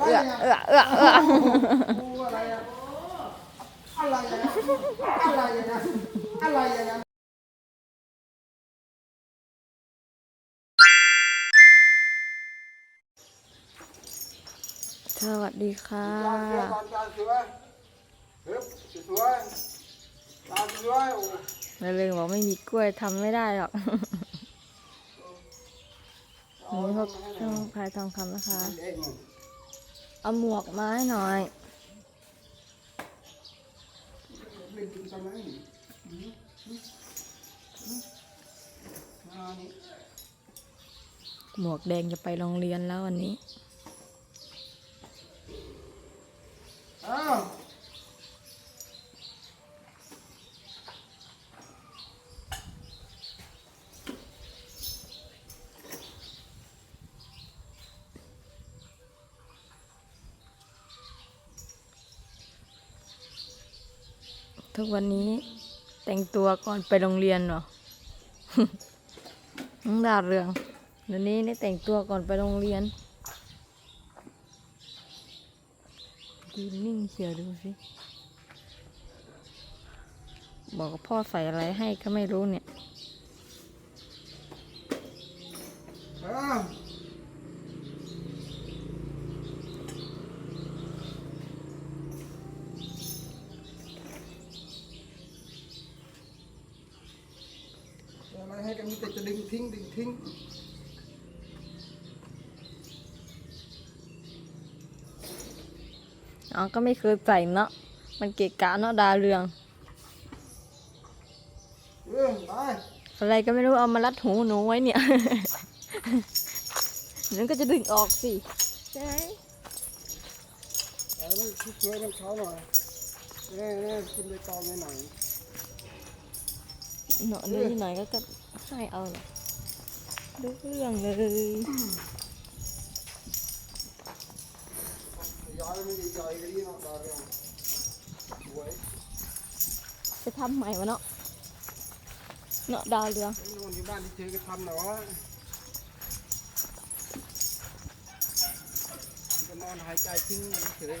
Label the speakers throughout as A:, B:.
A: เอื้อเอื้อเอื้อเอื้อ
B: อะไรอะอะไรอะอะไรอะอะไรอะ
A: สวัสดีค่ะ
B: จานเสือก่อนจาเสือเฮ้ยสวยจานสวยโอ้
A: นาเรื่องบอกไม่มีกล้วยทำไม่ได้หรอกนี่พบช่องพายทองคำนะคะ
B: เอา
A: หมวกมาให้หน่อย
B: หนอ่านี่
A: หมวกแดงจะไปโรงเรียนแล้ววันนี้
B: อ้าว
A: ทุกวันนี้แต่งตัวก่อนไปโรงเรียนเหรอน้องดาวเรืองเดี๋ยวนี้ได้แต่งตัวก่อนไปโรงเรียนยืนนิ่งเชียวดูสิ บอกพ่อใส่อะไรให้ก็ไม่รู้เนี่ย
B: อะไรให้กันมีแต่จะดึงทิ้งดึงทิ้ง
A: อ๋อก็ไม่เคยใส่เนาะมันเกะกะเนาะดาวเรือง
B: เออไป
A: อะไรก็ไม่รู้เอามารัดหูหนูไว้เนี่ยนั่นก็จะดึงออกสิใช่ไหม
B: เอามันช่วยๆน้ำเขาหน่อยเน่เน่กินใบตองหน่อย
A: เนาะนี่หน่อยก็ก็ ให้เอาเหรอดูเรื่องเลย
B: ย้อยไม่ได้ย้อยก็ดีเนาะดาวเรืองสวย
A: จะทำใหม่วะเนาะเนาะดาวเรือง
B: ไอ้นอนที่บ้านที่เจอก็ทำหน่อยวะก็นอนหายใจทิ้งเฉย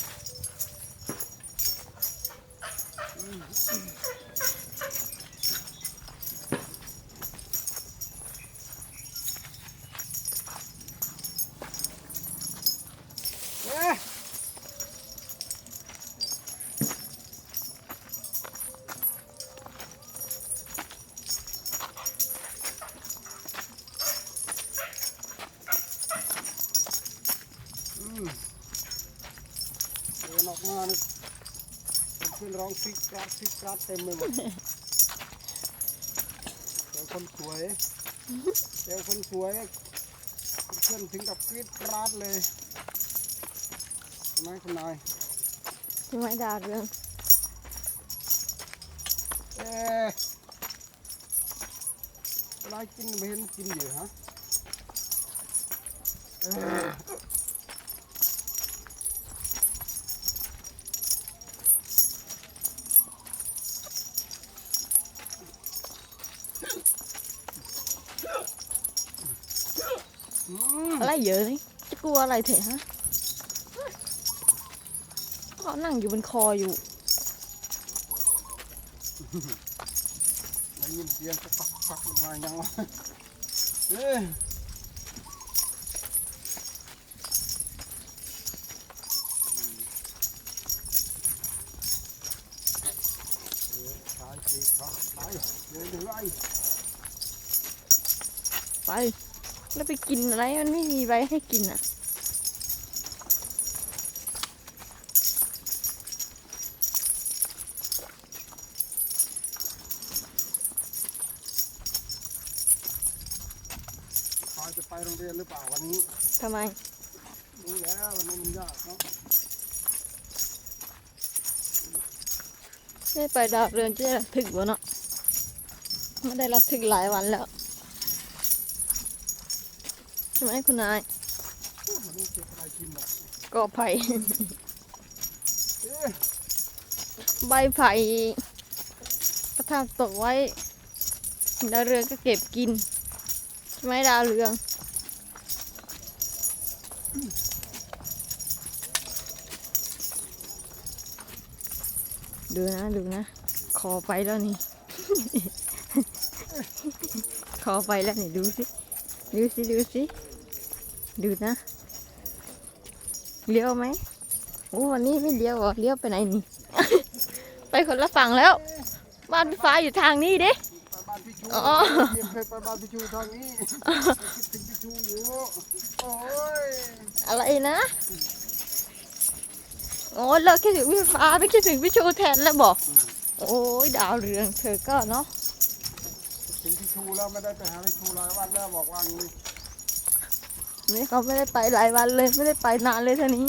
B: ร้องฟิกกราดฟิกกราดเต็มไปหมดเจอคนสวยเจอคนสวยเพื่อนถึงกับกรีดกราดเลยทำไมคุณนาย
A: ใช่ไหมดาวเรือง
B: เอ๊ะเวลากินไม่เห็นกินอยู่ฮะเอ๊ะ อืม
A: อะไรเยอะนี่จะกลัวอะไรเถอะฮะก็นั่งอยู่บนคออยู่
B: ได้ยินเสียงสักพักมายังวะเอ้ยเดี๋ยวขายสีขาว
A: ไป แล้วไปกินอะไรมันไม่มีไว้ให้กินอะ
B: ขายจะไปโรงเรียนหรือเปล่าวันนี้
A: ทำไม
B: รู้แล้ววันนี้มันยากเนาะ
A: ได้ไปดาวเรืองจะได้ระทึกวะเนาะไม่ได้ระทึกหลายวันแล้วใช่ไหมคุณนาย
B: มันนี้เก็บอะไรกินแบบ
A: ก็ไผ่
B: เอ๊ะ
A: ใบไผ่กระทำตกไว้ดาวเรืองก็เก็บกินใช่ไหมดาวเรืองดูนะดูนะคอไปแล้วนี่คอไปแล้วนี่ดูสิ ดูสิ ดูสิ ดูนะเลี้ยวไหมโอ้วันนี้ไม่เลี้ยวเหรอเลี้ยวไปไหนนี่ ไปคนละฝั่งแล้ว บ้านพี่ฟ้าอยู่ทางนี้เด้
B: ไปบ้านพี่ชู
A: อ๋อ
B: เยี่ยมเคยไปบ้านพี่ชูทางนี้คิดถึงพี่ชูอยู่โอ้ย
A: อะไรนะโอ้เลิกคิดถึงพี่ฟ้าไม่คิดถึงพี่ชูแทนแล้วบอก โอ้ยดาวเรืองเธอก็เนาะ
B: คิดถึงพี่ชูแล้วไม่ได้ไปหาพี่ชูหลายวันแล้วบอกว่างี้
A: นี่เขาไม่ได้ไปหลายวันเลยไม่ได้ไปนานเลยท่านี้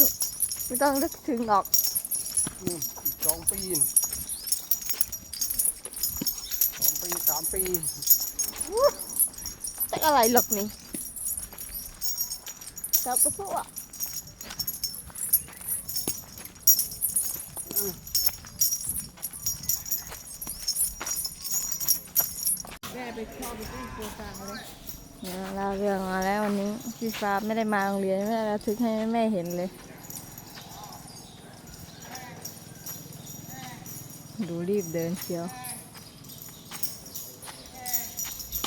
A: ไม่ต้องนึกถึงหรอก
B: นี่อีกสองปีนี่สองปีสามปี
A: แต่อะไรหรอกนี่จับไปทั่ว
C: แม่ไปชอบไปที่โครงการเลย
A: เนี่ยเราเรื่องมาแล้ววันนี้พี่ฟ้าไม่ได้มาโรงเรียนไม่ได้ระทึกให้แม่เห็นเลย ดูรีบเดินเชียว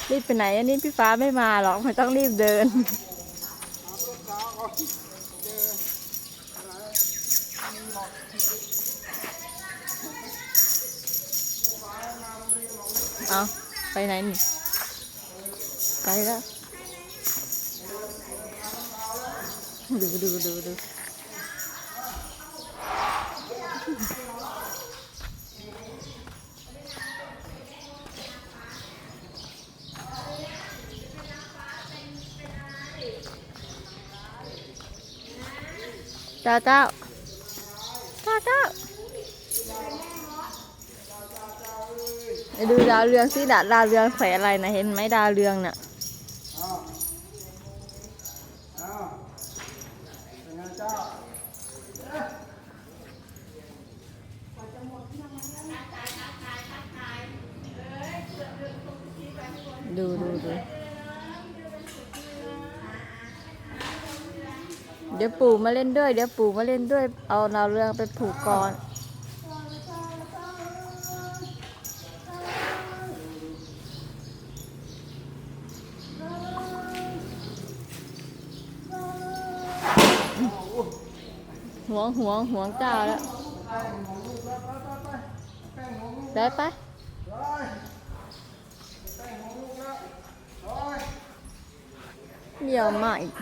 A: รีบไปไหนอันนี้พี่ฟ้าไม่มาหรอกไม่ต้องรีบเดิน
B: เออไรมีหลอก
A: เอาไปไหนนี่ ไปแล้ว ดูดูดูดูเจ้าเจ้าเจ้าเจ้าดูดาวเรืองสิดาดาวเรืองใส่อะไรนะเห็นไหมดาวเรืองน่ะ
B: อ้าวอ้าวเป็นไงเจ้า
A: ดูดูดูเดี๋ยวปู่มาเล่นด้วย เดี๋ยวปู่มาเล่นด้วย เอาดาวเรืองไปผูกก่อนหวงหวงหวงเจ้าแล้ว
B: แป ไปไป ร้อยแป้งของลูกแล้วร้อย
A: เยี่ยมมากอีก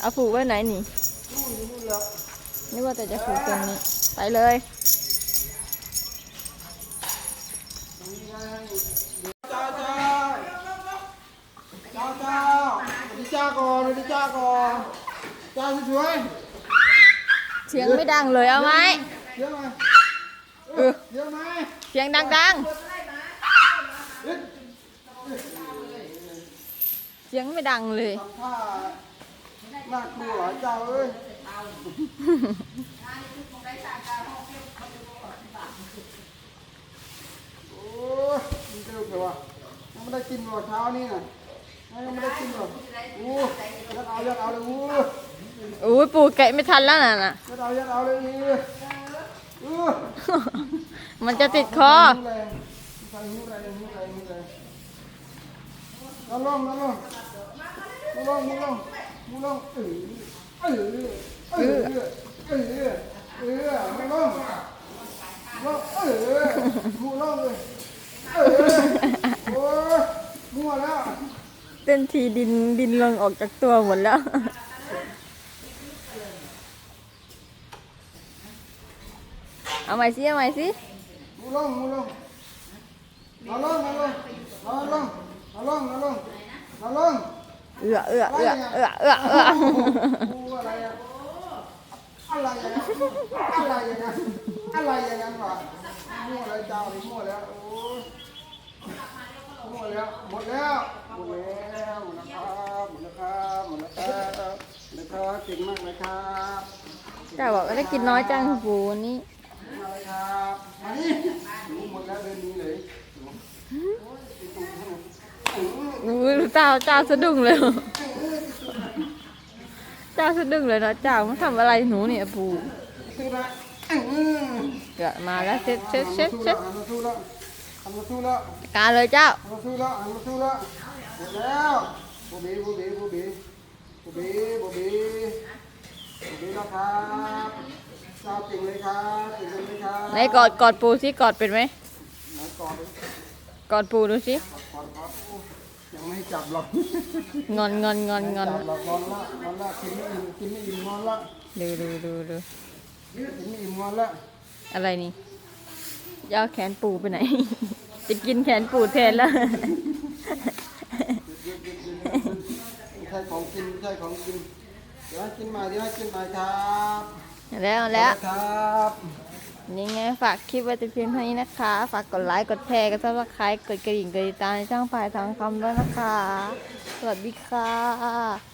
A: เอาผูกไว้ไหนนี่
B: นึ
A: กว่าแต่จะผูกตรงนี้ ไปเลย
B: จ้าจ้าจ้าจ้าสวัสดีเจ้าก่อนดีเจ้าก่อนจ้าสวย
A: เสียงไม่ดังเลยเอาไหม
B: เยอะไหม
A: เออ
B: เยอะไหม
A: เสียงดังๆ สียงไม่ดังเลย
B: ทำท่าน่ากลัวเหรอเจ้าเอ้ยโอ้ยมีเจ้าเปล่าวะยังไม่ได้กินหรอกเช้านี่น่ะยังไม่ได้กินหรอกอู้ยัดเอายัดเอาเลยอู้
A: โอ้ยปู่แกะไม่ทันแล้วน่ะน่ะ
B: ยัดเอายัดเอาเลยอู้อู้
A: มันจะติดคอ
B: หิวแรงใส่หิวแรงหิวแรงหิวแรง นอนลงนอนลงนอนลงนอนลงนอนลงเออเออเออเออเออเออไม่ลงลงเออมูลงเลยเออโอ้ยมัวแล้ว
A: เต้นทีดินดินลงออกจากตัวหมดแล้วเอาใหม่สิเอาใหม่สิ
B: มูลงมูลงนอนลงนอนลงนอนลง นอนลงนอนลงนอนลง
A: เอื้อเอื้อเอื้อเอื้อเอื้อเอื้อ
B: มูอะไรอะอะไรอย่างนั้นอะไรอย่างนั้นอะไรอย่างนั้นวะมั่วอะไรเจ้าหรือมั่วแล้วโอ้ยมั่วแล้วหมดแล้วหมดแล้วหมดนะครับหมดนะครับหมดนะครับหมดนะครับเก่งมากเลยครับ
A: เจ้าบอกว่าได้กินน้อยจังปู่วันนี้
B: มาเลยครับมานี่หมดแล้วแล้วเดินหนี้เลย
A: อู้ เจ้าเจ้าสะดุ้งเลยเจ้าสะดุ้งเลยเนาะเจ้ามันทำอะไรหนูเนี่ยปูเกิดมาแล้วเช็ดเช็ดเช็ดเช็ดการเลยเจ้า
B: หันมาสู้ละหันมาสู้ละหมดแล้วโบบีโบบีโบบีโบบีโบบีโบบีนะครับเจ้าเก่งเลยครับเก่งเลยครับ
A: ไหนกอดกอดปูสิกอดเป็นไหม
B: กอดเลย
A: กอดปูดูสิ
B: กอดกอดโอ้ยัง ไม่ให้จับหรอก
A: งอนงอนงอนงอน
B: จับหรอกนอนละนอนละกินไม่อิ่มกินไม่อิ่มนอนละ
A: ดูดูดูดู
B: กินไม่อิ่มนอนละ
A: อะไรนี่จะเอาแขนปูไปไหน จะกินแขนปูแทนแล้ว
B: ไม่ใช่ของกินไม่ใช่ของกินเดี๋ยวให้กินใหม่เดี๋ยวให้กินใหม่ครับ
A: แล้วแล้ว
B: ครับ
A: นี่ไงฝากคลิปไว้แต่เพียงเท่านี้นะคะ ฝากกดไลค์ กดแชร์ กดซับสไครต์กดกระดิ่งกดติดตามในช่องพายทางคำด้วยนะคะ สวัสดีค่ะ